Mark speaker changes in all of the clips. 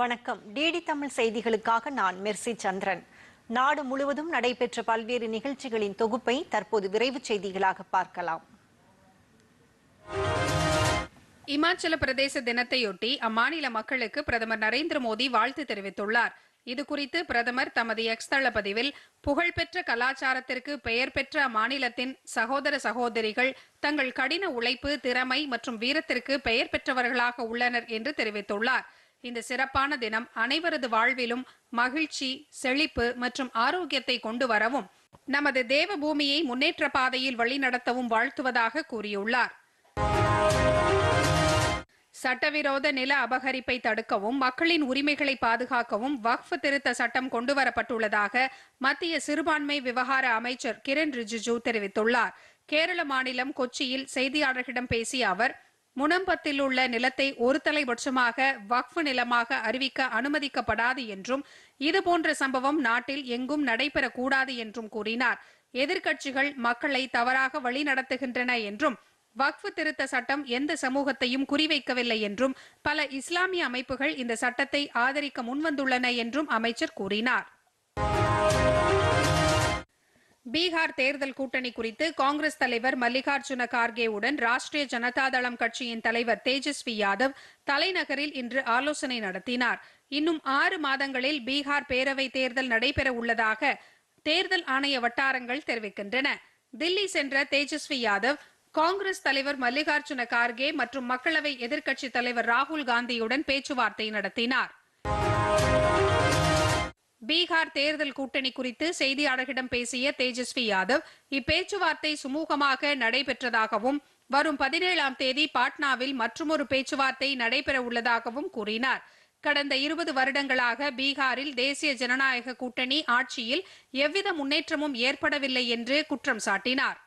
Speaker 1: வணக்கம் டிடி தமிழ் செய்திகளுக்காக நான் மெர்சி சந்திரன் நாடு முழுவதும் நடைபெற்ற பல்வேறு நிகழ்ச்சிகளின் தொகுப்பை தற்போது விரைவு செய்திகளாக பார்க்கலாம்
Speaker 2: இமாச்சல பிரதேச தினத்தையொட்டி அம்மாநில மக்களுக்கு பிரதமர் நரேந்திர மோடி வாழ்த்து தெரிவித்துள்ளார் இதுகுறித்து பிரதமர் தமது எக்ஸ் தள பதிவில் புகழ்பெற்ற கலாச்சாரத்திற்கு பெயர் பெற்ற அம்மாநிலத்தின் சகோதர சகோதரிகள் தங்கள் கடின உழைப்பு திறமை மற்றும் வீரத்திற்கு பெயர் பெற்றவர்களாக உள்ளனர் என்று தெரிவித்துள்ளார் இந்த சிறப்பான தினம் அனைவரது வாழ்விலும் மகிழ்ச்சி செழிப்பு மற்றும் ஆரோக்கியத்தை கொண்டு வரவும் நமது தேவ பூமியை முன்னேற்ற பாதையில் வழிநடத்தவும் வாழ்த்துவதாக கூறியுள்ளார் சட்டவிரோத நில அபகரிப்பை தடுக்கவும் மக்களின் உரிமைகளை பாதுகாக்கவும் வக்ஃப் திருத்த சட்டம் கொண்டுவரப்பட்டுள்ளதாக மத்திய சிறுபான்மை விவகார அமைச்சர் கிரண் ரிஜிஜு தெரிவித்துள்ளார் கேரள மாநிலம் கொச்சியில் செய்தியாளர்களிடம் பேசிய அவர் முனம்பத்தில் உள்ள நிலத்தை ஒரு தலைபட்சமாக வக்ஃப் நிலமாக அறிவிக்க அனுமதிக்கப்படாது என்றும் இதுபோன்ற சம்பவம் நாட்டில் எங்கும் நடைபெறக்கூடாது என்றும் கூறினார் எதிர்க்கட்சிகள் மக்களை தவறாக வழிநடத்துகின்றன என்றும் வக்ஃப் திருத்த சட்டம் எந்த சமூகத்தையும் குறிவைக்கவில்லை என்றும் பல இஸ்லாமிய அமைப்புகள் இந்த சட்டத்தை ஆதரிக்க முன்வந்துள்ளன என்றும் அமைச்சர் கூறினார் பீகார் தேர்தல் கூட்டணி குறித்து காங்கிரஸ் தலைவர் மல்லிகார்ஜுன கார்கேவுடன் ராஷ்டிரிய ஜனதாதளம் கட்சியின் தலைவர் தேஜஸ்வி யாதவ் தலைநகரில் இன்று ஆலோசனை நடத்தினார் இன்னும் ஆறு மாதங்களில் பீகார் பேரவை தேர்தல் நடைபெற உள்ளதாக தேர்தல் ஆணைய வட்டாரங்கள் தெரிவிக்கின்றன தில்லி சென்ற தேஜஸ்வி யாதவ் காங்கிரஸ் தலைவர் மல்லிகார்ஜுன கார்கே மற்றும் மக்களவை எதிர்க்கட்சித் தலைவர் ராகுல் காந்தியுடன் பேச்சுவார்த்தை நடத்தினார் பீகார் தேர்தல் கூட்டணி குறித்து செய்தியாளர்களிடம் பேசிய தேஜஸ்வி யாதவ் இப்பேச்சுவார்த்தை சுமூகமாக நடைபெற்றதாகவும் வரும் பதினேழாம் தேதி பாட்னாவில் மற்றொரு பேச்சுவார்த்தை நடைபெற உள்ளதாகவும் கூறினார் கடந்த இருபது வருடங்களாக பீகாரில் தேசிய ஜனநாயக கூட்டணி ஆட்சியில் எவ்வித முன்னேற்றமும் ஏற்படவில்லை என்று குற்றம் சாட்டினார்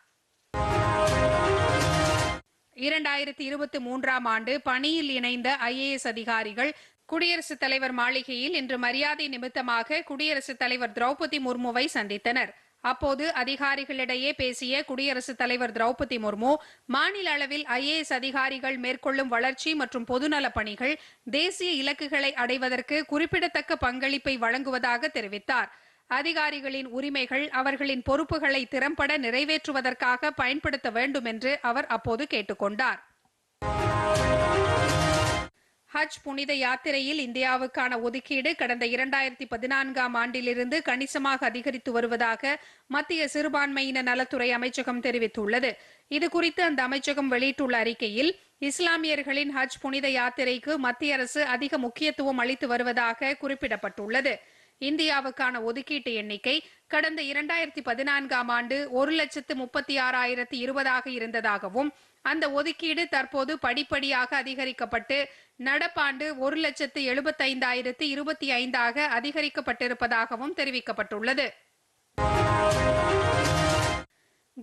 Speaker 2: இரண்டாயிரத்தி இருபத்தி மூன்றாம் ஆண்டு பணியில் இணைந்த ஐஏஎஸ் அதிகாரிகள் குடியரசுத் தலைவர் மாளிகையில் இன்று மரியாதை நிமித்தமாக குடியரசுத் தலைவர் திரௌபதி முர்முவை சந்தித்தனர் அப்போது அதிகாரிகளிடையே பேசிய குடியரசுத் தலைவர் திரௌபதி முர்மு மாநில அளவில் ஐஏஎஸ் அதிகாரிகள் மேற்கொள்ளும் வளர்ச்சி மற்றும் பொதுநலப் பணிகள் தேசிய இலக்குகளை அடைவதற்கு குறிப்பிடத்தக்க பங்களிப்பை வழங்குவதாக தெரிவித்தார் அதிகாரிகளின் உரிமைகள் அவர்களின் பொறுப்புகளை திறம்பட நிறைவேற்றுவதற்காக பயன்படுத்த வேண்டும் என்று அவர் அப்போது கேட்டுக்கொண்டார் ஹஜ் புனித யாத்திரையில் இந்தியாவுக்கான ஒதுக்கீடு கடந்த இரண்டாயிரத்தி பதினான்காம் ஆண்டிலிருந்து கணிசமாக அதிகரித்து வருவதாக மத்திய சிறுபான்மையின நலத்துறை அமைச்சகம் தெரிவித்துள்ளது இதுகுறித்து அந்த அமைச்சகம் வெளியிட்டுள்ள அறிக்கையில் இஸ்லாமியர்களின் ஹஜ் புனித யாத்திரைக்கு மத்திய அரசு அதிக முக்கியத்துவம் அளித்து வருவதாக குறிப்பிடப்பட்டுள்ளது இந்தியாவுக்கான ஒதுக்கீட்டு எண்ணிக்கை கடந்த இரண்டாயிரத்தி பதினான்காம் ஆண்டு ஒரு லட்சத்து முப்பத்தி ஆறாயிரத்தி இருபதாக இருந்ததாகவும் அந்த ஒதுக்கீடு தற்போது படிப்படியாக அதிகரிக்கப்பட்டு நடப்பாண்டு ஒரு லட்சத்து எழுபத்தைந்தாயிரத்து இருபத்தி ஐந்தாக அதிகரிக்கப்பட்டிருப்பதாகவும் தெரிவிக்கப்பட்டுள்ளது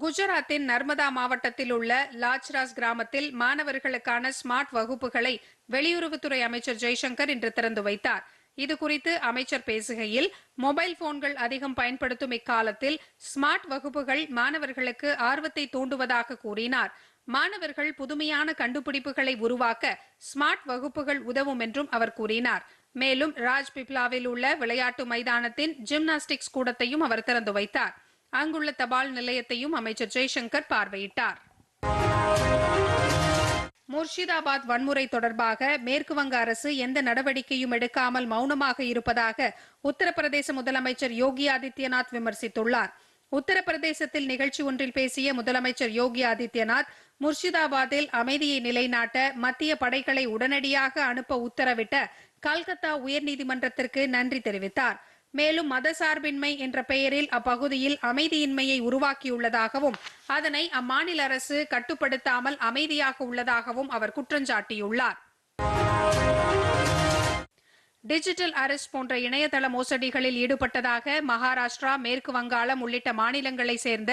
Speaker 2: குஜராத்தின் நர்மதா மாவட்டத்தில் உள்ள லாஜ்ராஸ் கிராமத்தில் மாணவர்களுக்கான ஸ்மார்ட் வகுப்புகளை வெளியுறவுத்துறை அமைச்சர் ஜெய்சங்கர் இன்று திறந்து வைத்தார் இது குறித்து அமைச்சர் பேசுகையில் மொபைல் போன்கள் அதிகம் பயன்படுத்தும் இக்காலத்தில் ஸ்மார்ட் வகுப்புகள் மாணவர்களுக்கு ஆர்வத்தை தூண்டுவதாக கூறினார் மாணவர்கள் புதுமையான கண்டுபிடிப்புகளை உருவாக்க ஸ்மார்ட் வகுப்புகள் உதவும் என்றும் அவர் கூறினார் மேலும் ராஜ் பிப்லாவில் உள்ள விளையாட்டு மைதானத்தின் ஜிம்னாஸ்டிக்ஸ் கூடத்தையும் அவர் திறந்து வைத்தார் அங்குள்ள தபால் நிலையத்தையும் அமைச்சர் ஜெய்சங்கர் பார்வையிட்டார் முர்ஷிதாபாத் வன்முறை தொடர்பாக மேற்குவங்க அரசு எந்த நடவடிக்கையும் எடுக்காமல் மௌனமாக இருப்பதாக உத்தரப்பிரதேச முதலமைச்சர் யோகி ஆதித்யநாத் விமர்சித்துள்ளார் உத்தரப்பிரதேசத்தில் நிகழ்ச்சி ஒன்றில் பேசிய முதலமைச்சர் யோகி ஆதித்யநாத் முர்ஷிதாபாத்தில் அமைதியை நிலைநாட்ட மத்திய படைகளை உடனடியாக அனுப்ப உத்தரவிட்ட கல்கத்தா உயர்நீதிமன்றத்திற்கு நன்றி தெரிவித்தார் மேலும் மதசார்பின்மை என்ற பெயரில் அப்பகுதியில் அமைதியின்மையை உருவாக்கியுள்ளதாகவும் அதனை அம்மாநில அரசு கட்டுப்படுத்தாமல் அமைதியாக உள்ளதாகவும் அவர் குற்றஞ்சாட்டியுள்ளார் டிஜிட்டல் அரெஸ்ட் போன்ற இணையதள மோசடிகளில் ஈடுபட்டதாக மகாராஷ்டிரா மேற்கு வங்காளம் உள்ளிட்ட மாநிலங்களைச் சேர்ந்த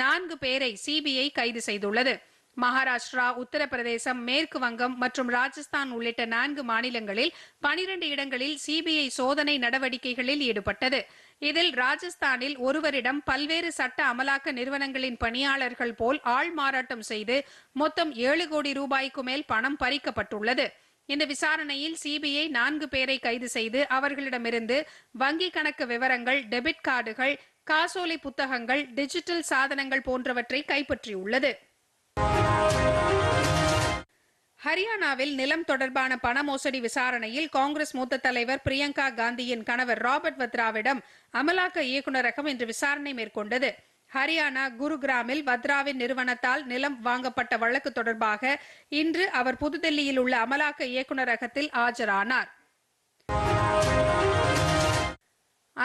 Speaker 2: நான்கு பேரை சிபிஐ கைது செய்துள்ளது மகாராஷ்டிரா உத்தரப்பிரதேசம் மேற்கு வங்கம் மற்றும் ராஜஸ்தான் உள்ளிட்ட நான்கு மாநிலங்களில் பனிரண்டு இடங்களில் சிபிஐ சோதனை நடவடிக்கைகளில் ஈடுபட்டது இதில் ராஜஸ்தானில் ஒருவரிடம் பல்வேறு சட்ட அமலாக்க நிறுவனங்களின் பணியாளர்கள் போல் ஆள் மாறாட்டம் செய்து மொத்தம் ஏழு கோடி ரூபாய்க்கு மேல் பணம் பறிக்கப்பட்டுள்ளது இந்த விசாரணையில் சிபிஐ நான்கு பேரை கைது செய்து அவர்களிடமிருந்து வங்கி கணக்கு விவரங்கள் டெபிட் கார்டுகள் காசோலை புத்தகங்கள் டிஜிட்டல் சாதனங்கள் போன்றவற்றை கைப்பற்றியுள்ளது ஹரியானாவில் நிலம் தொடர்பான பண மோசடி விசாரணையில் காங்கிரஸ் மூத்த தலைவர் பிரியங்கா காந்தியின் கணவர் ராபர்ட் வத்ராவிடம் அமலாக்க இயக்குநரகம் இன்று விசாரணை மேற்கொண்டது ஹரியானா குருகிராமில் வத்ராவின் நிறுவனத்தால் நிலம் வாங்கப்பட்ட வழக்கு தொடர்பாக இன்று அவர் புதுதில்லியில் உள்ள அமலாக்க இயக்குநரகத்தில் ஆஜரானார்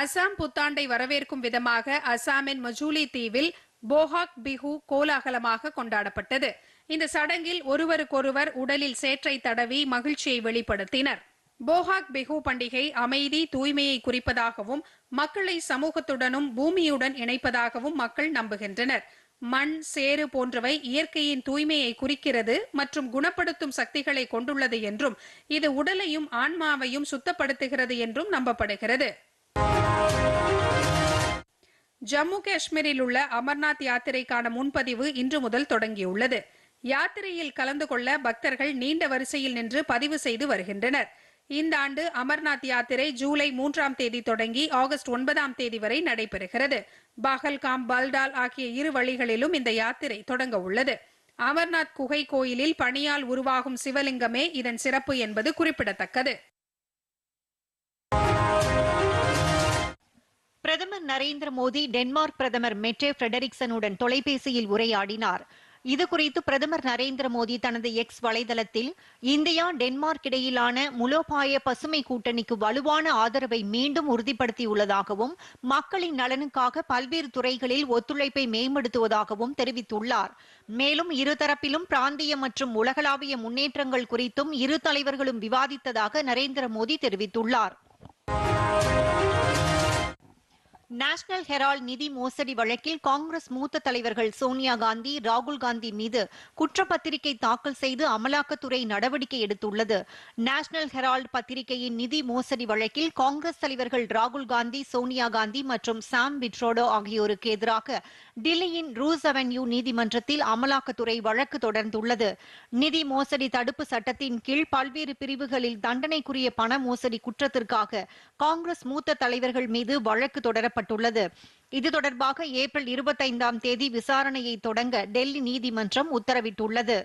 Speaker 2: அசாம் புத்தாண்டை வரவேற்கும் விதமாக அசாமின் மஜூலி தீவில் போஹாக் பிஹு கோலாகலமாக கொண்டாடப்பட்டது இந்த சடங்கில் ஒருவருக்கொருவர் உடலில் சேற்றை தடவி மகிழ்ச்சியை வெளிப்படுத்தினர் போஹாக் பிஹு பண்டிகை அமைதி தூய்மையை குறிப்பதாகவும் மக்களை சமூகத்துடனும் பூமியுடன் இணைப்பதாகவும் மக்கள் நம்புகின்றனர் மண் சேறு போன்றவை இயற்கையின் தூய்மையை குறிக்கிறது மற்றும் குணப்படுத்தும் சக்திகளை கொண்டுள்ளது என்றும் இது உடலையும் ஆன்மாவையும் சுத்தப்படுத்துகிறது என்றும் நம்பப்படுகிறது ஜம்மு காஷ்மீரில் உள்ள அமர்நாத் யாத்திரைக்கான முன்பதிவு இன்று முதல் தொடங்கியுள்ளது யாத்திரையில் கலந்து கொள்ள பக்தர்கள் நீண்ட வரிசையில் நின்று பதிவு செய்து வருகின்றனர் இந்த ஆண்டு அமர்நாத் யாத்திரை ஜூலை மூன்றாம் தேதி தொடங்கி ஆகஸ்ட் ஒன்பதாம் தேதி வரை நடைபெறுகிறது பாகல்காம் பல்டால் ஆகிய இரு வழிகளிலும் இந்த யாத்திரை தொடங்க உள்ளது அமர்நாத் குகை கோயிலில் பணியால் உருவாகும் சிவலிங்கமே இதன் சிறப்பு என்பது குறிப்பிடத்தக்கது பிரதமர் நரேந்திர மோடி டென்மார்க் பிரதமர் மெட்டே பிரெடரிக்சனுடன் தொலைபேசியில் உரையாடினார் இதுகுறித்து பிரதமர் நரேந்திர மோடி தனது எக்ஸ் வலைதளத்தில் இந்தியா டென்மார்க் இடையிலான முலோபாய பசுமை கூட்டணிக்கு வலுவான ஆதரவை மீண்டும் உறுதிப்படுத்தியுள்ளதாகவும் மக்களின் நலனுக்காக பல்வேறு துறைகளில் ஒத்துழைப்பை மேம்படுத்துவதாகவும் தெரிவித்துள்ளார் மேலும் இருதரப்பிலும் பிராந்திய மற்றும் உலகளாவிய முன்னேற்றங்கள் குறித்தும் இரு தலைவர்களும் விவாதித்ததாக நரேந்திர மோடி தெரிவித்துள்ளார் நேஷனல் ஹெரால்ட் நிதி மோசடி வழக்கில் காங்கிரஸ் மூத்த தலைவர்கள் சோனியா காந்தி ராகுல் காந்தி மீது குற்றப்பத்திரிகை தாக்கல் செய்து அமலாக்கத்துறை நடவடிக்கை எடுத்துள்ளது நேஷனல் ஹெரால்ட் பத்திரிகையின் நிதி மோசடி வழக்கில் காங்கிரஸ் தலைவர்கள் ராகுல் காந்தி சோனியா காந்தி மற்றும் சாம் பிட்ரோடோ ஆகியோருக்கு எதிராக டில்லியின் ரூஸ் அவென்யூ நீதிமன்றத்தில் அமலாக்கத்துறை வழக்கு தொடர்ந்துள்ளது நிதி மோசடி தடுப்பு சட்டத்தின் கீழ் பல்வேறு பிரிவுகளில் தண்டனைக்குரிய பண மோசடி குற்றத்திற்காக காங்கிரஸ் மூத்த தலைவர்கள் மீது வழக்கு தொடரப்பட்டது வழங்கப்பட்டுள்ளது இது தொடர்பாக ஏப்ரல் இருபத்தைந்தாம் தேதி விசாரணையை தொடங்க டெல்லி நீதிமன்றம் உத்தரவிட்டுள்ளது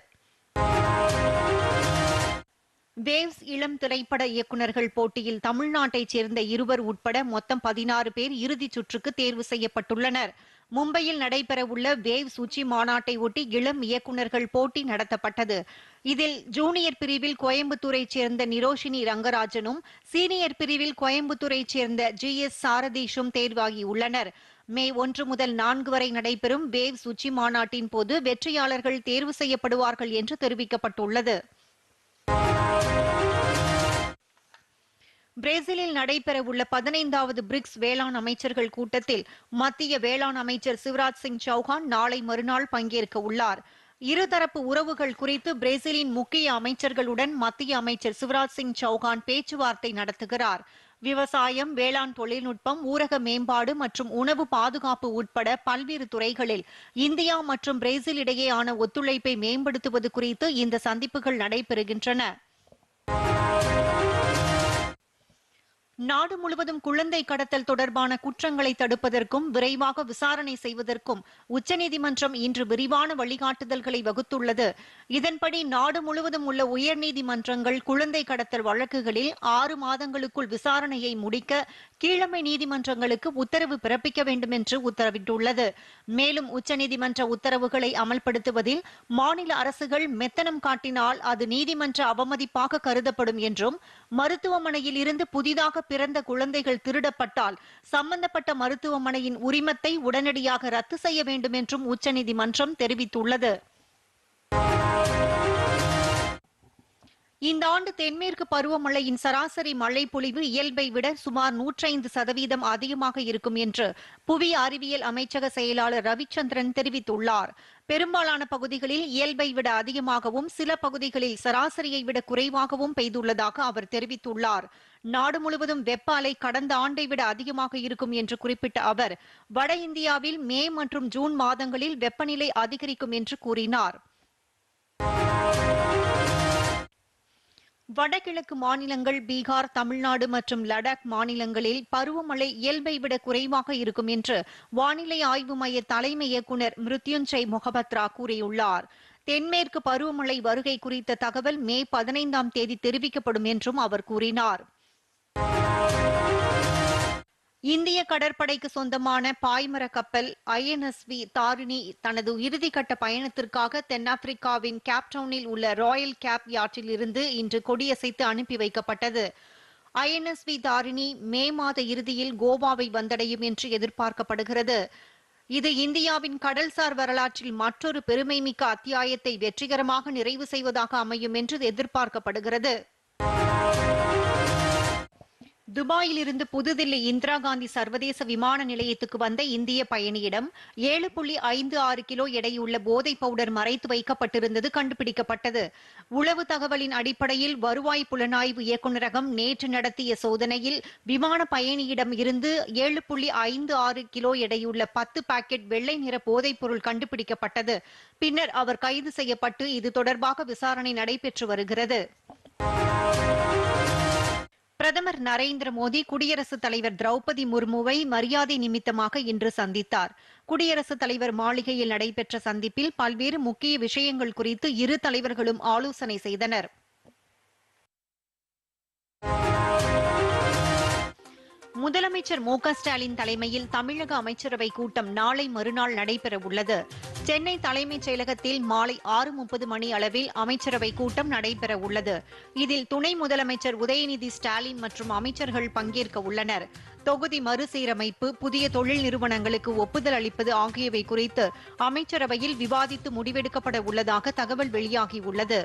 Speaker 2: வேவ்ஸ் இளம் திரைப்பட இயக்குநர்கள் போட்டியில் தமிழ்நாட்டைச் சேர்ந்த இருவர் உட்பட மொத்தம் பதினாறு பேர் இறுதிச் சுற்றுக்கு தேர்வு செய்யப்பட்டுள்ளனர் மும்பையில் நடைபெறவுள்ள வேவ்ஸ் உச்சி மாநாட்டை ஒட்டி இளம் இயக்குநர்கள் போட்டி நடத்தப்பட்டது இதில் ஜூனியர் பிரிவில் கோயம்புத்தூரைச் சேர்ந்த நிரோஷினி ரங்கராஜனும் சீனியர் பிரிவில் கோயம்புத்தூரைச் சேர்ந்த ஜி எஸ் சாரதீஷும் தேர்வாகியுள்ளனர் மே ஒன்று முதல் நான்கு வரை நடைபெறும் வேவ்ஸ் உச்சி மாநாட்டின் போது வெற்றியாளர்கள் தேர்வு செய்யப்படுவார்கள் என்று தெரிவிக்கப்பட்டுள்ளது பிரேசிலில் நடைபெறவுள்ள பதினைந்தாவது பிரிக்ஸ் வேளாண் அமைச்சர்கள் கூட்டத்தில் மத்திய வேளாண் அமைச்சர் சிவராஜ் சிங் சௌஹான் நாளை மறுநாள் பங்கேற்க உள்ளார் இருதரப்பு உறவுகள் குறித்து பிரேசிலின் முக்கிய அமைச்சர்களுடன் மத்திய அமைச்சர் சிவராஜ் சிங் சௌஹான் பேச்சுவார்த்தை நடத்துகிறார் விவசாயம் வேளாண் தொழில்நுட்பம் ஊரக மேம்பாடு மற்றும் உணவு பாதுகாப்பு உட்பட பல்வேறு துறைகளில் இந்தியா மற்றும் பிரேசில் இடையேயான ஒத்துழைப்பை மேம்படுத்துவது குறித்து இந்த சந்திப்புகள் நடைபெறுகின்றன நாடு முழுவதும் குழந்தை கடத்தல் தொடர்பான குற்றங்களை தடுப்பதற்கும் விரைவாக விசாரணை செய்வதற்கும் உச்சநீதிமன்றம் இன்று விரிவான வழிகாட்டுதல்களை வகுத்துள்ளது இதன்படி நாடு முழுவதும் உள்ள உயர்நீதிமன்றங்கள் குழந்தை கடத்தல் வழக்குகளில் ஆறு மாதங்களுக்குள் விசாரணையை முடிக்க கீழமை நீதிமன்றங்களுக்கு உத்தரவு பிறப்பிக்க வேண்டும் என்று உத்தரவிட்டுள்ளது மேலும் உச்சநீதிமன்ற உத்தரவுகளை அமல்படுத்துவதில் மாநில அரசுகள் மெத்தனம் காட்டினால் அது நீதிமன்ற அவமதிப்பாக கருதப்படும் என்றும் மருத்துவமனையில் இருந்து புதிதாக பிறந்த குழந்தைகள் திருடப்பட்டால் சம்பந்தப்பட்ட மருத்துவமனையின் உரிமத்தை உடனடியாக ரத்து செய்ய வேண்டும் என்றும் உச்சநீதிமன்றம் தெரிவித்துள்ளது இந்த ஆண்டு தென்மேற்கு பருவமழையின் சராசரி மழை பொழிவு இயல்பை விட சுமார் நூற்றைந்து சதவீதம் அதிகமாக இருக்கும் என்று புவி அறிவியல் அமைச்சக செயலாளர் ரவிச்சந்திரன் தெரிவித்துள்ளார் பெரும்பாலான பகுதிகளில் இயல்பை விட அதிகமாகவும் சில பகுதிகளில் சராசரியை விட குறைவாகவும் பெய்துள்ளதாக அவர் தெரிவித்துள்ளார் நாடு முழுவதும் வெப்ப அலை கடந்த ஆண்டை விட அதிகமாக இருக்கும் என்று குறிப்பிட்ட அவர் வட இந்தியாவில் மே மற்றும் ஜூன் மாதங்களில் வெப்பநிலை அதிகரிக்கும் என்று கூறினார் வடகிழக்கு மாநிலங்கள் பீகார் தமிழ்நாடு மற்றும் லடாக் மாநிலங்களில் பருவமழை இயல்பை விட குறைவாக இருக்கும் என்று வானிலை ஆய்வு மைய தலைமை இயக்குநர் மிருத்யுஞ்சய் முகபத்ரா கூறியுள்ளார் தென்மேற்கு பருவமழை வருகை குறித்த தகவல் மே பதினைந்தாம் தேதி தெரிவிக்கப்படும் என்றும் அவர் கூறினார் இந்திய கடற்படைக்கு சொந்தமான பாய்மர கப்பல் ஐஎன்எஸ்வி தாரிணி தனது இறுதிக்கட்ட பயணத்திற்காக தென்னாப்பிரிக்காவின் கேப்டவுனில் உள்ள ராயல் கேப் யாற்றில் இருந்து இன்று கொடியசைத்து அனுப்பி வைக்கப்பட்டது ஐஎன்எஸ்வி தாரிணி மே மாத இறுதியில் கோவாவை வந்தடையும் என்று எதிர்பார்க்கப்படுகிறது இது இந்தியாவின் கடல்சார் வரலாற்றில் மற்றொரு பெருமைமிக்க அத்தியாயத்தை வெற்றிகரமாக நிறைவு செய்வதாக அமையும் என்று எதிர்பார்க்கப்படுகிறது துபாயில் இருந்து புதுதில்லி இந்திரா காந்தி சர்வதேச விமான நிலையத்துக்கு வந்த இந்திய பயணியிடம் ஏழு புள்ளி ஐந்து ஆறு கிலோ எடையுள்ள போதை பவுடர் மறைத்து வைக்கப்பட்டிருந்தது கண்டுபிடிக்கப்பட்டது உளவு தகவலின் அடிப்படையில் வருவாய் புலனாய்வு இயக்குநரகம் நேற்று நடத்திய சோதனையில் விமான பயணியிடம் இருந்து ஏழு புள்ளி ஐந்து ஆறு கிலோ எடையுள்ள பத்து பாக்கெட் வெள்ளை நிற போதைப் பொருள் கண்டுபிடிக்கப்பட்டது பின்னர் அவர் கைது செய்யப்பட்டு இது தொடர்பாக விசாரணை நடைபெற்று வருகிறது பிரதமர் நரேந்திர மோடி குடியரசுத் தலைவர் திரௌபதி முர்முவை மரியாதை நிமித்தமாக இன்று சந்தித்தார் குடியரசுத் தலைவர் மாளிகையில் நடைபெற்ற சந்திப்பில் பல்வேறு முக்கிய விஷயங்கள் குறித்து இரு தலைவர்களும் ஆலோசனை செய்தனர் முதலமைச்சர் மு ஸ்டாலின் தலைமையில் தமிழக அமைச்சரவை கூட்டம் நாளை மறுநாள் நடைபெற உள்ளது சென்னை தலைமைச் செயலகத்தில் மாலை ஆறு முப்பது மணி அளவில் அமைச்சரவை கூட்டம் நடைபெற உள்ளது இதில் துணை முதலமைச்சர் உதயநிதி ஸ்டாலின் மற்றும் அமைச்சர்கள் பங்கேற்க உள்ளனர் தொகுதி மறுசீரமைப்பு புதிய தொழில் நிறுவனங்களுக்கு ஒப்புதல் அளிப்பது ஆகியவை குறித்து அமைச்சரவையில் விவாதித்து முடிவெடுக்கப்பட உள்ளதாக தகவல் வெளியாகியுள்ளது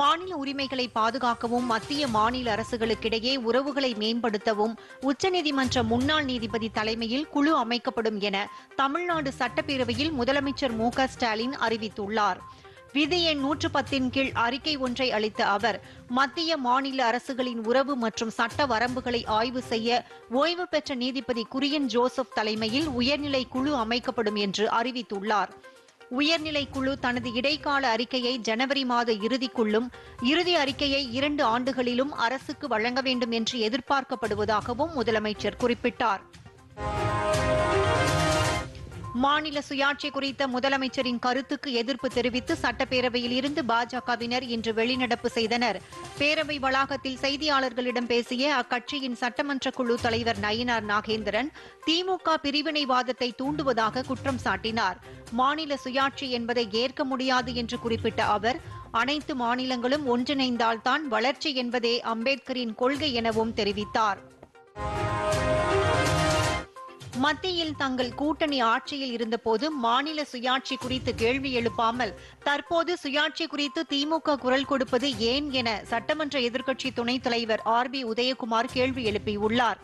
Speaker 2: மாநில உரிமைகளை பாதுகாக்கவும் மத்திய மாநில அரசுகளுக்கிடையே உறவுகளை மேம்படுத்தவும் உச்சநீதிமன்ற முன்னாள் நீதிபதி தலைமையில் குழு அமைக்கப்படும் என தமிழ்நாடு சட்டப்பேரவையில் முதலமைச்சர் மு ஸ்டாலின் அறிவித்துள்ளார் விதி எண் நூற்று பத்தின் கீழ் அறிக்கை ஒன்றை அளித்த அவர் மத்திய மாநில அரசுகளின் உறவு மற்றும் சட்ட வரம்புகளை ஆய்வு செய்ய ஓய்வு பெற்ற நீதிபதி குரியன் ஜோசப் தலைமையில் உயர்நிலை குழு அமைக்கப்படும் என்று அறிவித்துள்ளார் உயர்நிலைக்குழு தனது இடைக்கால அறிக்கையை ஜனவரி மாத இறுதிக்குள்ளும் இறுதி அறிக்கையை இரண்டு ஆண்டுகளிலும் அரசுக்கு வழங்க வேண்டும் என்று எதிர்பார்க்கப்படுவதாகவும் முதலமைச்சர் குறிப்பிட்டார் மாநில சுயாட்சி குறித்த முதலமைச்சரின் கருத்துக்கு எதிர்ப்பு தெரிவித்து சட்டப்பேரவையில் இருந்து பாஜகவினர் இன்று வெளிநடப்பு செய்தனர் பேரவை வளாகத்தில் செய்தியாளர்களிடம் பேசிய அக்கட்சியின் சட்டமன்ற குழு தலைவர் நயினார் நாகேந்திரன் திமுக பிரிவினைவாதத்தை தூண்டுவதாக குற்றம் சாட்டினார் மாநில சுயாட்சி என்பதை ஏற்க முடியாது என்று குறிப்பிட்ட அவர் அனைத்து மாநிலங்களும் ஒன்றிணைந்தால்தான் வளர்ச்சி என்பதே அம்பேத்கரின் கொள்கை எனவும் தெரிவித்தார் மத்தியில் தங்கள் கூட்டணி ஆட்சியில் இருந்தபோது மாநில சுயாட்சி குறித்து கேள்வி எழுப்பாமல் தற்போது சுயாட்சி குறித்து திமுக குரல் கொடுப்பது ஏன் என சட்டமன்ற எதிர்க்கட்சி துணைத் தலைவர் ஆர் பி உதயகுமார் கேள்வி எழுப்பியுள்ளார்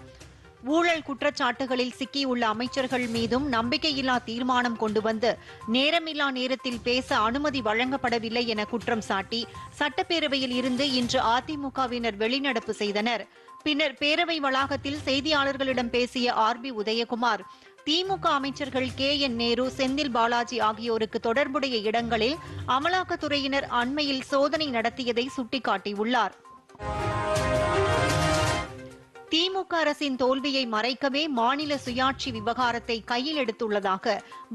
Speaker 2: ஊழல் குற்றச்சாட்டுகளில் சிக்கியுள்ள அமைச்சர்கள் மீதும் நம்பிக்கையில்லா தீர்மானம் கொண்டு வந்து நேரமில்லா நேரத்தில் பேச அனுமதி வழங்கப்படவில்லை என குற்றம் சாட்டி சட்டப்பேரவையில் இருந்து இன்று அதிமுகவினர் வெளிநடப்பு செய்தனர் பின்னர் பேரவை வளாகத்தில் செய்தியாளர்களிடம் பேசிய ஆர் பி உதயகுமார் திமுக அமைச்சர்கள் கே என் நேரு செந்தில் பாலாஜி ஆகியோருக்கு தொடர்புடைய இடங்களில் அமலாக்கத்துறையினர் அண்மையில் சோதனை நடத்தியதை சுட்டிக்காட்டியுள்ளார் திமுக அரசின் தோல்வியை மறைக்கவே மாநில சுயாட்சி விவகாரத்தை கையில் எடுத்துள்ளதாக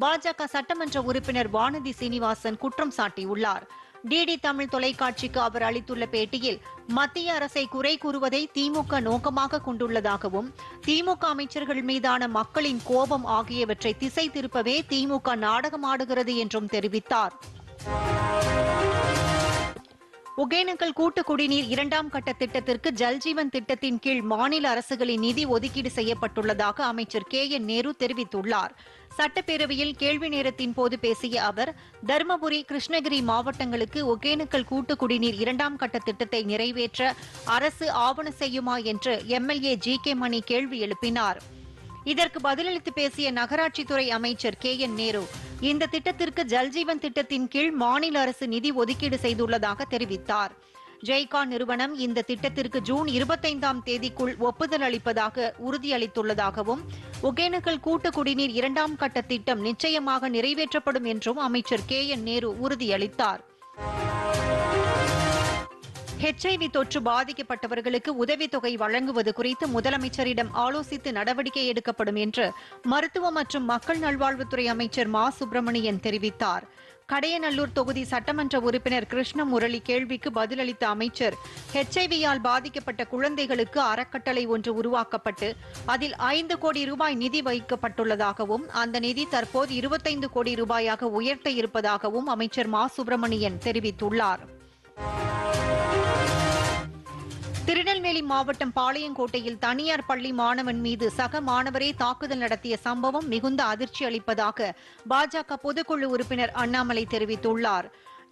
Speaker 2: பாஜக சட்டமன்ற உறுப்பினர் வானதி சீனிவாசன் குற்றம் சாட்டியுள்ளார் டிடி தமிழ் தொலைக்காட்சிக்கு அவர் அளித்துள்ள பேட்டியில் மத்திய அரசை குறை கூறுவதை திமுக நோக்கமாக கொண்டுள்ளதாகவும் திமுக அமைச்சர்கள் மீதான மக்களின் கோபம் ஆகியவற்றை திசை திருப்பவே திமுக நாடகமாடுகிறது என்றும் தெரிவித்தார் ஒகேனக்கல் கூட்டு குடிநீர் இரண்டாம் கட்ட திட்டத்திற்கு ஜல்ஜீவன் திட்டத்தின் கீழ் மாநில அரசுகளின் நிதி ஒதுக்கீடு செய்யப்பட்டுள்ளதாக அமைச்சர் கே என் நேரு தெரிவித்துள்ளார் சட்டப்பேரவையில் கேள்வி நேரத்தின் போது பேசிய அவர் தருமபுரி கிருஷ்ணகிரி மாவட்டங்களுக்கு ஒகேனக்கல் கூட்டு குடிநீர் இரண்டாம் கட்ட திட்டத்தை நிறைவேற்ற அரசு ஆவண செய்யுமா என்று எம்எல்ஏ ஜி கே மணி கேள்வி எழுப்பினாா் இதற்கு பதிலளித்து பேசிய நகராட்சித்துறை அமைச்சர் கே என் நேரு இந்த திட்டத்திற்கு ஜல்ஜீவன் திட்டத்தின் கீழ் மாநில அரசு நிதி ஒதுக்கீடு செய்துள்ளதாக தெரிவித்தார் ஜெய்கா நிறுவனம் இந்த திட்டத்திற்கு ஜூன் இருபத்தைந்தாம் தேதிக்குள் ஒப்புதல் அளிப்பதாக உறுதியளித்துள்ளதாகவும் ஒகேனக்கல் கூட்டு குடிநீர் இரண்டாம் கட்ட திட்டம் நிச்சயமாக நிறைவேற்றப்படும் என்றும் அமைச்சர் கே என் நேரு உறுதியளித்தார் ஹெச்ஐவி தொற்று பாதிக்கப்பட்டவர்களுக்கு உதவித்தொகை வழங்குவது குறித்து முதலமைச்சரிடம் ஆலோசித்து நடவடிக்கை எடுக்கப்படும் என்று மருத்துவ மற்றும் மக்கள் நல்வாழ்வுத்துறை அமைச்சர் மா சுப்பிரமணியன் தெரிவித்தார் கடையநல்லூர் தொகுதி சட்டமன்ற உறுப்பினர் கிருஷ்ண முரளி கேள்விக்கு பதிலளித்த அமைச்சர் ஹெச்ஐவியால் பாதிக்கப்பட்ட குழந்தைகளுக்கு அறக்கட்டளை ஒன்று உருவாக்கப்பட்டு அதில் ஐந்து கோடி ரூபாய் நிதி வைக்கப்பட்டுள்ளதாகவும் அந்த நிதி தற்போது இருபத்தைந்து கோடி ரூபாயாக உயர்த்த இருப்பதாகவும் அமைச்சர் மா சுப்பிரமணியன் தெரிவித்துள்ளார் திருநெல்வேலி மாவட்டம் பாளையங்கோட்டையில் தனியார் பள்ளி மாணவன் மீது சக மாணவரே தாக்குதல் நடத்திய சம்பவம் மிகுந்த அதிர்ச்சி அளிப்பதாக பாஜக பொதுக்குழு உறுப்பினர் அண்ணாமலை தெரிவித்துள்ளார்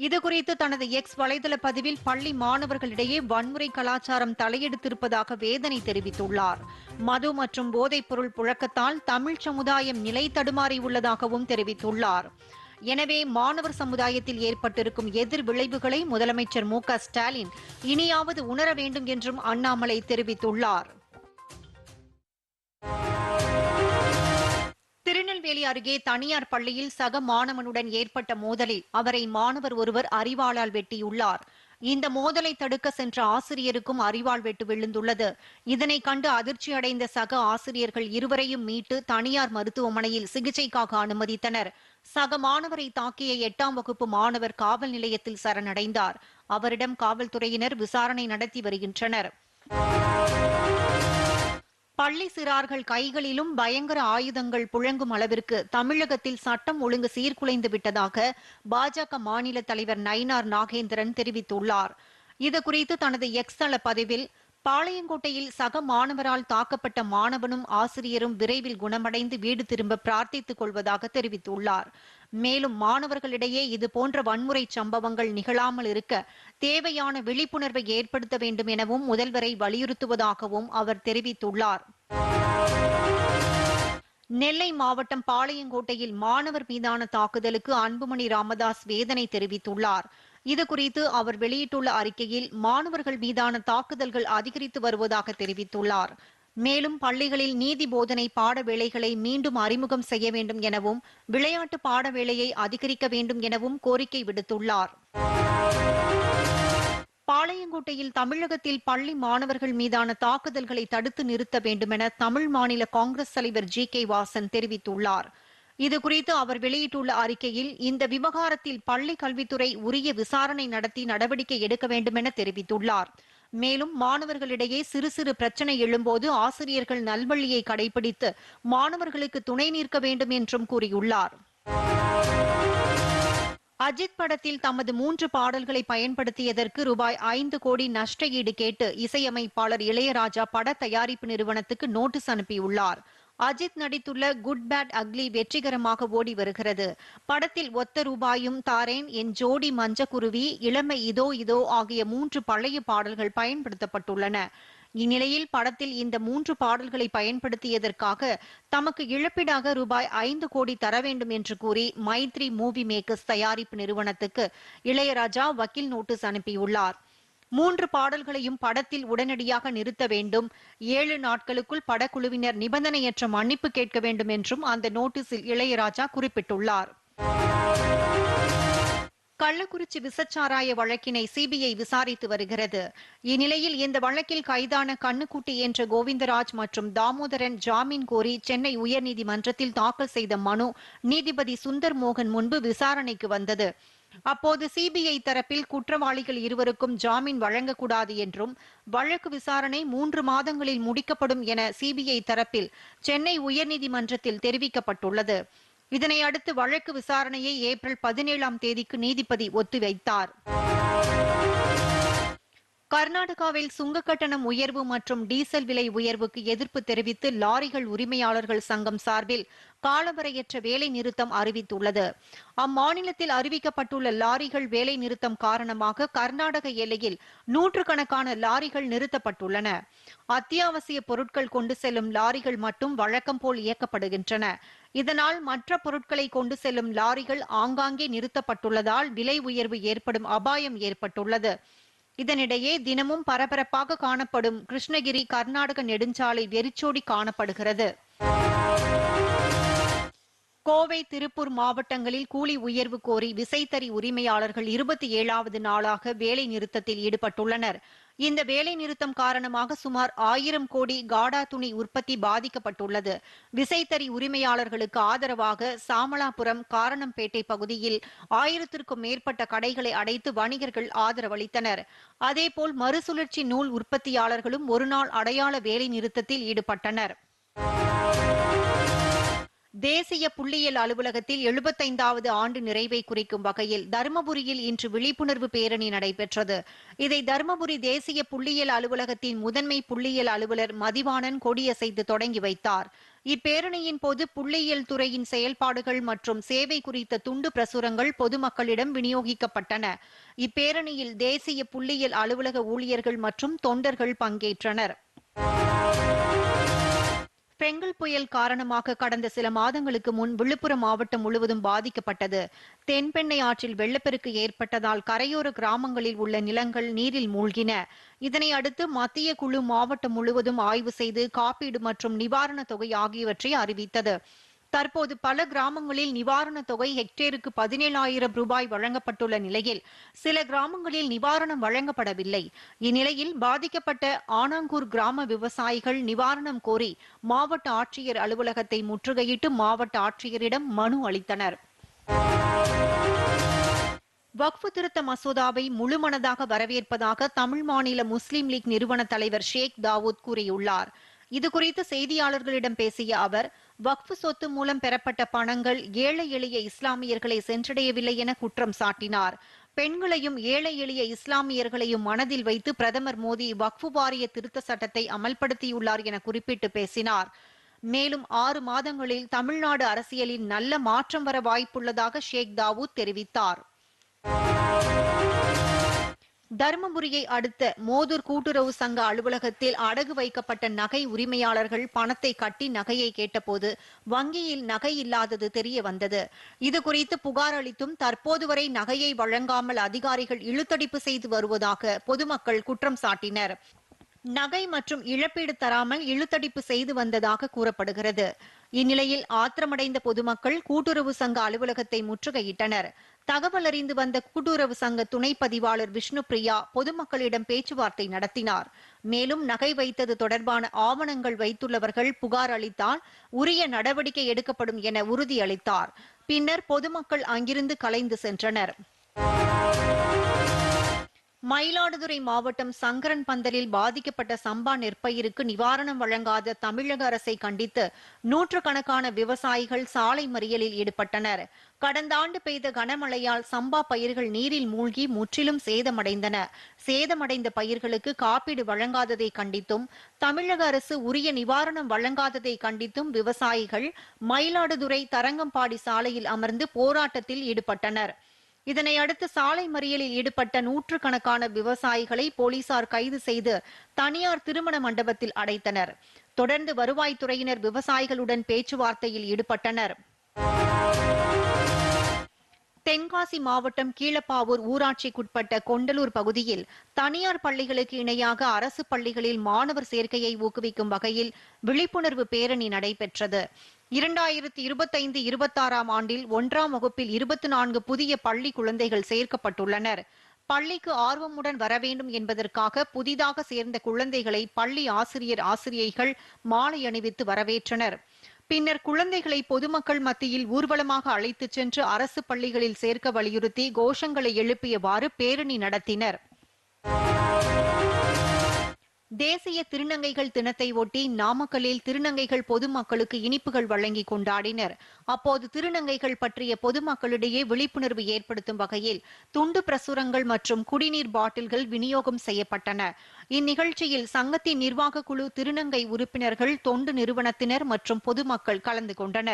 Speaker 2: இதுகுறித்து தனது எக்ஸ் வலைதள பதிவில் பள்ளி மாணவர்களிடையே வன்முறை கலாச்சாரம் தலையெடுத்திருப்பதாக வேதனை தெரிவித்துள்ளார் மது மற்றும் போதைப் பொருள் புழக்கத்தால் தமிழ் சமுதாயம் நிலை தடுமாறியுள்ளதாகவும் தெரிவித்துள்ளாா் தெரிவித்துள்ளார் எனவே மாணவர் சமுதாயத்தில் ஏற்பட்டிருக்கும் எதிர் விளைவுகளை முதலமைச்சர் மு ஸ்டாலின் இனியாவது உணர வேண்டும் என்றும் அண்ணாமலை தெரிவித்துள்ளார் திருநெல்வேலி அருகே தனியார் பள்ளியில் சக மாணவனுடன் ஏற்பட்ட மோதலில் அவரை மாணவர் ஒருவர் அறிவாளால் வெட்டியுள்ளார் இந்த மோதலை தடுக்க சென்ற ஆசிரியருக்கும் அறிவாள் வெட்டு விழுந்துள்ளது இதனை கண்டு அதிர்ச்சி அடைந்த சக ஆசிரியர்கள் இருவரையும் மீட்டு தனியார் மருத்துவமனையில் சிகிச்சைக்காக அனுமதித்தனர் சக மாணவரை தாக்கிய எட்டாம் வகுப்பு மாணவர் காவல் நிலையத்தில் சரணடைந்தார் அவரிடம் காவல்துறையினர் விசாரணை நடத்தி வருகின்றனர் பள்ளி சிறார்கள் கைகளிலும் பயங்கர ஆயுதங்கள் புழங்கும் அளவிற்கு தமிழகத்தில் சட்டம் ஒழுங்கு சீர்குலைந்து விட்டதாக பாஜக மாநில தலைவர் நயினார் நாகேந்திரன் தெரிவித்துள்ளார் இதுகுறித்து தனது எக்ஸ் தள பதிவில் பாளையங்கோட்டையில் சக மாணவரால் தாக்கப்பட்ட மாணவனும் ஆசிரியரும் விரைவில் குணமடைந்து வீடு திரும்ப பிரார்த்தித்துக் கொள்வதாக தெரிவித்துள்ளார் மேலும் மாணவர்களிடையே இதுபோன்ற வன்முறை சம்பவங்கள் நிகழாமல் இருக்க தேவையான விழிப்புணர்வை ஏற்படுத்த வேண்டும் எனவும் முதல்வரை வலியுறுத்துவதாகவும் அவர் தெரிவித்துள்ளார் நெல்லை மாவட்டம் பாளையங்கோட்டையில் மாணவர் மீதான தாக்குதலுக்கு அன்புமணி ராமதாஸ் வேதனை தெரிவித்துள்ளார் இது குறித்து அவர் வெளியிட்டுள்ள அறிக்கையில் மாணவர்கள் மீதான தாக்குதல்கள் அதிகரித்து வருவதாக தெரிவித்துள்ளார் மேலும் பள்ளிகளில் நீதி போதனை பாட வேலைகளை மீண்டும் அறிமுகம் செய்ய வேண்டும் எனவும் விளையாட்டு பாட வேலையை அதிகரிக்க வேண்டும் எனவும் கோரிக்கை விடுத்துள்ளார் பாளையங்கோட்டையில் தமிழகத்தில் பள்ளி மாணவர்கள் மீதான தாக்குதல்களை தடுத்து நிறுத்த வேண்டுமென தமிழ் மாநில காங்கிரஸ் தலைவர் ஜி கே வாசன் தெரிவித்துள்ளாா் இதுகுறித்து அவர் வெளியிட்டுள்ள அறிக்கையில் இந்த விவகாரத்தில் பள்ளி கல்வித்துறை உரிய விசாரணை நடத்தி நடவடிக்கை எடுக்க வேண்டும் என தெரிவித்துள்ளார் மேலும் மாணவர்களிடையே சிறு சிறு பிரச்சனை எழும்போது ஆசிரியர்கள் நல்வழியை கடைபிடித்து மாணவர்களுக்கு துணை நிற்க வேண்டும் என்றும் கூறியுள்ளார் அஜித் படத்தில் தமது மூன்று பாடல்களை பயன்படுத்தியதற்கு ரூபாய் ஐந்து கோடி நஷ்ட ஈடு கேட்டு இசையமைப்பாளர் இளையராஜா பட தயாரிப்பு நிறுவனத்துக்கு நோட்டீஸ் அனுப்பியுள்ளார் அஜித் நடித்துள்ள குட் பேட் அக்லி வெற்றிகரமாக ஓடி வருகிறது படத்தில் ஒத்த ரூபாயும் தாரேன் என் ஜோடி மஞ்சக்குருவி இளமை இதோ இதோ ஆகிய மூன்று பழைய பாடல்கள் பயன்படுத்தப்பட்டுள்ளன இந்நிலையில் படத்தில் இந்த மூன்று பாடல்களை பயன்படுத்தியதற்காக தமக்கு இழப்பீடாக ரூபாய் ஐந்து கோடி தர வேண்டும் என்று கூறி மைத்ரி மூவி மேக்கர்ஸ் தயாரிப்பு நிறுவனத்துக்கு இளையராஜா வக்கீல் நோட்டீஸ் அனுப்பியுள்ளார் மூன்று பாடல்களையும் படத்தில் உடனடியாக நிறுத்த வேண்டும் ஏழு நாட்களுக்குள் படக்குழுவினர் நிபந்தனையற்ற மன்னிப்பு கேட்க வேண்டும் என்றும் அந்த நோட்டீஸில் இளையராஜா குறிப்பிட்டுள்ளார் கள்ளக்குறிச்சி விசச்சாராய வழக்கினை சிபிஐ விசாரித்து வருகிறது இந்நிலையில் இந்த வழக்கில் கைதான கண்ணுக்குட்டி என்ற கோவிந்தராஜ் மற்றும் தாமோதரன் ஜாமீன் கோரி சென்னை உயர்நீதிமன்றத்தில் தாக்கல் செய்த மனு நீதிபதி சுந்தர் மோகன் முன்பு விசாரணைக்கு வந்தது அப்போது சிபிஐ தரப்பில் குற்றவாளிகள் இருவருக்கும் ஜாமீன் வழங்கக்கூடாது என்றும் வழக்கு விசாரணை மூன்று மாதங்களில் முடிக்கப்படும் என சிபிஐ தரப்பில் சென்னை உயர்நீதிமன்றத்தில் தெரிவிக்கப்பட்டுள்ளது இதனை அடுத்து வழக்கு விசாரணையை ஏப்ரல் பதினேழாம் தேதிக்கு நீதிபதி ஒத்திவைத்தார் கர்நாடகாவில் சுங்க கட்டணம் உயர்வு மற்றும் டீசல் விலை உயர்வுக்கு எதிர்ப்பு தெரிவித்து லாரிகள் உரிமையாளர்கள் சங்கம் சார்பில் காலவரையற்ற வேலை நிறுத்தம் அறிவித்துள்ளது அம்மாநிலத்தில் அறிவிக்கப்பட்டுள்ள லாரிகள் வேலை நிறுத்தம் காரணமாக கர்நாடக எல்லையில் நூற்றுக்கணக்கான லாரிகள் நிறுத்தப்பட்டுள்ளன அத்தியாவசிய பொருட்கள் கொண்டு செல்லும் லாரிகள் மட்டும் வழக்கம் போல் இயக்கப்படுகின்றன இதனால் மற்ற பொருட்களை கொண்டு செல்லும் லாரிகள் ஆங்காங்கே நிறுத்தப்பட்டுள்ளதால் விலை உயர்வு ஏற்படும் அபாயம் ஏற்பட்டுள்ளது இதனிடையே தினமும் பரபரப்பாக காணப்படும் கிருஷ்ணகிரி கர்நாடக நெடுஞ்சாலை வெறிச்சோடி காணப்படுகிறது கோவை திருப்பூர் மாவட்டங்களில் கூலி உயர்வு கோரி விசைத்தறி உரிமையாளர்கள் இருபத்தி ஏழாவது நாளாக வேலை நிறுத்தத்தில் ஈடுபட்டுள்ளனர் இந்த வேலை நிறுத்தம் காரணமாக சுமார் ஆயிரம் கோடி காடா துணி உற்பத்தி பாதிக்கப்பட்டுள்ளது விசைத்தறி உரிமையாளர்களுக்கு ஆதரவாக சாமலாபுரம் காரணம்பேட்டை பகுதியில் ஆயிரத்திற்கும் மேற்பட்ட கடைகளை அடைத்து வணிகர்கள் ஆதரவளித்தனர் அதேபோல் மறுசுழற்சி நூல் உற்பத்தியாளர்களும் ஒருநாள் அடையாள வேலை நிறுத்தத்தில் ஈடுபட்டனர் தேசிய புள்ளியியல் அலுவலகத்தில் எழுபத்தைந்தாவது ஆண்டு நிறைவை குறிக்கும் வகையில் தருமபுரியில் இன்று விழிப்புணர்வு பேரணி நடைபெற்றது இதை தருமபுரி தேசிய புள்ளியியல் அலுவலகத்தின் முதன்மை புள்ளியியல் அலுவலர் மதிவாணன் கொடியசைத்து தொடங்கி வைத்தார் இப்பேரணியின் போது புள்ளியியல் துறையின் செயல்பாடுகள் மற்றும் சேவை குறித்த துண்டு பிரசுரங்கள் பொதுமக்களிடம் விநியோகிக்கப்பட்டன இப்பேரணியில் தேசிய புள்ளியியல் அலுவலக ஊழியர்கள் மற்றும் தொண்டர்கள் பங்கேற்றனர் பெங்கல் புயல் காரணமாக கடந்த சில மாதங்களுக்கு முன் விழுப்புரம் மாவட்டம் முழுவதும் பாதிக்கப்பட்டது தென்பெண்ணை ஆற்றில் வெள்ளப்பெருக்கு ஏற்பட்டதால் கரையோர கிராமங்களில் உள்ள நிலங்கள் நீரில் மூழ்கின இதனை அடுத்து மத்திய குழு மாவட்டம் முழுவதும் ஆய்வு செய்து காப்பீடு மற்றும் நிவாரண தொகை ஆகியவற்றை அறிவித்தது தற்போது பல கிராமங்களில் நிவாரணத் தொகை ஹெக்டேருக்கு பதினேழாயிரம் ரூபாய் வழங்கப்பட்டுள்ள நிலையில் சில கிராமங்களில் நிவாரணம் வழங்கப்படவில்லை இந்நிலையில் பாதிக்கப்பட்ட ஆனாங்கூர் கிராம விவசாயிகள் நிவாரணம் கோரி மாவட்ட ஆட்சியர் அலுவலகத்தை முற்றுகையிட்டு மாவட்ட ஆட்சியரிடம் மனு அளித்தனர் வக்ஃபு திருத்த மசோதாவை முழுமனதாக வரவேற்பதாக தமிழ் மாநில முஸ்லிம் லீக் நிறுவன தலைவர் ஷேக் தாவூத் கூறியுள்ளார் இதுகுறித்து செய்தியாளர்களிடம் பேசிய அவர் வக்ஃபு சொத்து மூலம் பெறப்பட்ட பணங்கள் ஏழை எளிய இஸ்லாமியர்களை சென்றடையவில்லை என குற்றம் சாட்டினார் பெண்களையும் ஏழை எளிய இஸ்லாமியர்களையும் மனதில் வைத்து பிரதமர் மோடி வக்ஃபு வாரிய திருத்த சட்டத்தை அமல்படுத்தியுள்ளார் என குறிப்பிட்டு பேசினார் மேலும் ஆறு மாதங்களில் தமிழ்நாடு அரசியலில் நல்ல மாற்றம் வர வாய்ப்புள்ளதாக ஷேக் தாவூத் தெரிவித்தார் தருமபுரியை அடுத்த மோதூர் கூட்டுறவு சங்க அலுவலகத்தில் அடகு வைக்கப்பட்ட நகை உரிமையாளர்கள் பணத்தை கட்டி நகையை கேட்டபோது வங்கியில் நகை இல்லாதது தெரிய வந்தது இது குறித்து புகார் அளித்தும் தற்போது வரை நகையை வழங்காமல் அதிகாரிகள் இழுத்தடிப்பு செய்து வருவதாக பொதுமக்கள் குற்றம் சாட்டினர் நகை மற்றும் இழப்பீடு தராமல் இழுத்தடிப்பு செய்து வந்ததாக கூறப்படுகிறது இந்நிலையில் ஆத்திரமடைந்த பொதுமக்கள் கூட்டுறவு சங்க அலுவலகத்தை முற்றுகையிட்டனர் தகவல் அறிந்து வந்த கூட்டுறவு சங்க துணை பதிவாளர் விஷ்ணு பிரியா பொதுமக்களிடம் பேச்சுவார்த்தை நடத்தினார் மேலும் நகை வைத்தது தொடர்பான ஆவணங்கள் வைத்துள்ளவர்கள் புகார் அளித்தால் உரிய நடவடிக்கை எடுக்கப்படும் என உறுதியளித்தார் பின்னர் பொதுமக்கள் அங்கிருந்து கலைந்து சென்றனர் மயிலாடுதுறை மாவட்டம் சங்கரன் பந்தலில் பாதிக்கப்பட்ட சம்பா நெற்பயிருக்கு நிவாரணம் வழங்காத தமிழக அரசை கண்டித்து நூற்றுக்கணக்கான விவசாயிகள் சாலை மறியலில் ஈடுபட்டனர் கடந்த ஆண்டு பெய்த கனமழையால் சம்பா பயிர்கள் நீரில் மூழ்கி முற்றிலும் சேதமடைந்தன சேதமடைந்த பயிர்களுக்கு காப்பீடு வழங்காததை கண்டித்தும் தமிழக அரசு உரிய நிவாரணம் வழங்காததை கண்டித்தும் விவசாயிகள் மயிலாடுதுறை தரங்கம்பாடி சாலையில் அமர்ந்து போராட்டத்தில் ஈடுபட்டனர் இதனை அடுத்து சாலை மறியலில் ஈடுபட்ட நூற்றுக்கணக்கான விவசாயிகளை போலீசார் கைது செய்து தனியார் திருமண மண்டபத்தில் அடைத்தனர் தொடர்ந்து வருவாய்த்துறையினர் விவசாயிகளுடன் பேச்சுவார்த்தையில் ஈடுபட்டனர் தென்காசி மாவட்டம் கீழப்பாவூர் ஊராட்சிக்குட்பட்ட கொண்டலூர் பகுதியில் தனியார் பள்ளிகளுக்கு இணையாக அரசு பள்ளிகளில் மாணவர் சேர்க்கையை ஊக்குவிக்கும் வகையில் விழிப்புணர்வு பேரணி நடைபெற்றது இரண்டாயிரத்தி இருபத்தைந்து இருபத்தாறாம் ஆண்டில் ஒன்றாம் வகுப்பில் இருபத்தி நான்கு புதிய பள்ளி குழந்தைகள் சேர்க்கப்பட்டுள்ளனர் பள்ளிக்கு ஆர்வமுடன் வர வேண்டும் என்பதற்காக புதிதாக சேர்ந்த குழந்தைகளை பள்ளி ஆசிரியர் ஆசிரியைகள் மாலை அணிவித்து வரவேற்றனர் பின்னர் குழந்தைகளை பொதுமக்கள் மத்தியில் ஊர்வலமாக அழைத்துச் சென்று அரசு பள்ளிகளில் சேர்க்க வலியுறுத்தி கோஷங்களை எழுப்பியவாறு பேரணி நடத்தினர் தேசிய திருநங்கைகள் தினத்தை ஒட்டி நாமக்கல்லில் திருநங்கைகள் பொதுமக்களுக்கு இனிப்புகள் வழங்கி கொண்டாடினர் அப்போது திருநங்கைகள் பற்றிய பொதுமக்களிடையே விழிப்புணர்வு ஏற்படுத்தும் வகையில் துண்டு பிரசுரங்கள் மற்றும் குடிநீர் பாட்டில்கள் விநியோகம் செய்யப்பட்டன இந்நிகழ்ச்சியில் சங்கத்தின் நிர்வாக குழு திருநங்கை உறுப்பினர்கள் தொண்டு நிறுவனத்தினர் மற்றும் பொதுமக்கள் கலந்து கொண்டனா்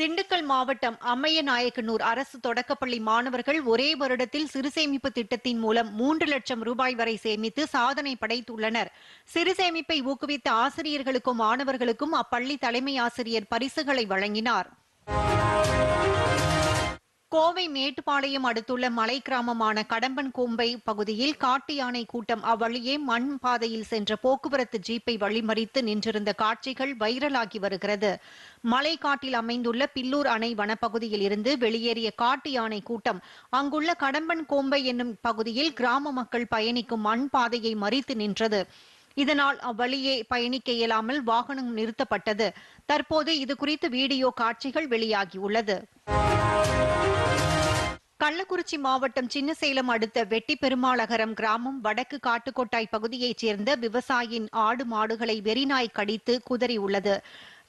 Speaker 2: திண்டுக்கல் மாவட்டம் நாயக்கனூர் அரசு தொடக்கப்பள்ளி மாணவர்கள் ஒரே வருடத்தில் சிறுசேமிப்பு திட்டத்தின் மூலம் மூன்று லட்சம் ரூபாய் வரை சேமித்து சாதனை படைத்துள்ளனர் சிறுசேமிப்பை ஊக்குவித்த ஆசிரியர்களுக்கும் மாணவர்களுக்கும் அப்பள்ளி தலைமை ஆசிரியர் பரிசுகளை வழங்கினார் கோவை மேட்டுப்பாளையம் அடுத்துள்ள மலை கிராமமான கடம்பன் கோம்பை பகுதியில் காட்டு யானை கூட்டம் அவ்வழியே மண் பாதையில் சென்ற போக்குவரத்து ஜீப்பை வழிமறித்து நின்றிருந்த காட்சிகள் வைரலாகி வருகிறது மலை காட்டில் அமைந்துள்ள பில்லூர் அணை வனப்பகுதியில் இருந்து வெளியேறிய காட்டு யானை கூட்டம் அங்குள்ள கடம்பன் கோம்பை என்னும் பகுதியில் கிராம மக்கள் பயணிக்கும் மண் பாதையை மறித்து நின்றது இதனால் அவ்வழியே பயணிக்க இயலாமல் வாகனம் நிறுத்தப்பட்டது தற்போது இது குறித்து வீடியோ காட்சிகள் வெளியாகியுள்ளது கள்ளக்குறிச்சி மாவட்டம் சின்னசேலம் அடுத்த வெட்டி பெருமாளகரம் கிராமம் வடக்கு காட்டுக்கோட்டாய் பகுதியைச் சேர்ந்த விவசாயின் ஆடு மாடுகளை வெறிநாய் கடித்து குதறியுள்ளது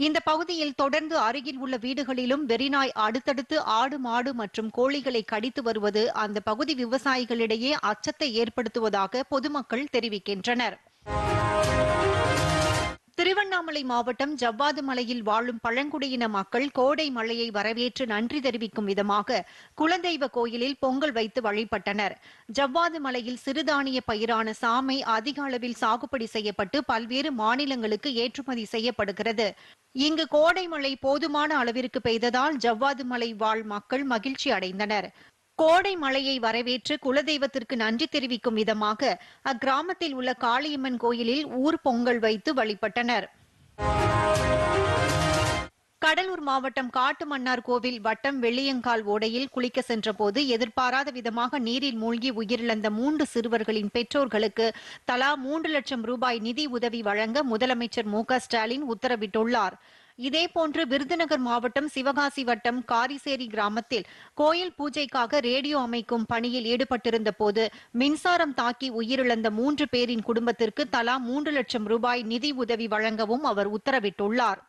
Speaker 2: இந்த பகுதியில் தொடர்ந்து அருகில் உள்ள வீடுகளிலும் வெறிநாய் அடுத்தடுத்து ஆடு மாடு மற்றும் கோழிகளை கடித்து வருவது அந்த பகுதி விவசாயிகளிடையே அச்சத்தை ஏற்படுத்துவதாக பொதுமக்கள் தெரிவிக்கின்றனர் திருவண்ணாமலை மாவட்டம் ஜவ்வாது மலையில் வாழும் பழங்குடியின மக்கள் கோடை மழையை வரவேற்று நன்றி தெரிவிக்கும் விதமாக குலதெய்வ கோயிலில் பொங்கல் வைத்து வழிபட்டனர் ஜவ்வாது மலையில் சிறுதானிய பயிரான சாமை அதிக அளவில் சாகுபடி செய்யப்பட்டு பல்வேறு மாநிலங்களுக்கு ஏற்றுமதி செய்யப்படுகிறது இங்கு கோடை மழை போதுமான அளவிற்கு பெய்ததால் ஜவ்வாது மலை வாழ் மக்கள் மகிழ்ச்சி அடைந்தனர் கோடை மழையை வரவேற்று குலதெய்வத்திற்கு நன்றி தெரிவிக்கும் விதமாக அக்கிராமத்தில் உள்ள காளியம்மன் கோயிலில் ஊர் பொங்கல் வைத்து வழிபட்டனர் கடலூர் மாவட்டம் காட்டுமன்னார் கோவில் வட்டம் வெள்ளியங்கால் ஓடையில் குளிக்க சென்றபோது எதிர்பாராத விதமாக நீரில் மூழ்கி உயிரிழந்த மூன்று சிறுவர்களின் பெற்றோர்களுக்கு தலா மூன்று லட்சம் ரூபாய் நிதி உதவி வழங்க முதலமைச்சர் மு ஸ்டாலின் உத்தரவிட்டுள்ளாா் இதேபோன்று விருதுநகர் மாவட்டம் சிவகாசி வட்டம் காரிசேரி கிராமத்தில் கோயில் பூஜைக்காக ரேடியோ அமைக்கும் பணியில் ஈடுபட்டிருந்த போது மின்சாரம் தாக்கி உயிரிழந்த மூன்று பேரின் குடும்பத்திற்கு தலா மூன்று லட்சம் ரூபாய் நிதி உதவி வழங்கவும் அவர் உத்தரவிட்டுள்ளார்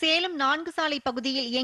Speaker 2: சேலம் நான்கு சாலை பகுதியில்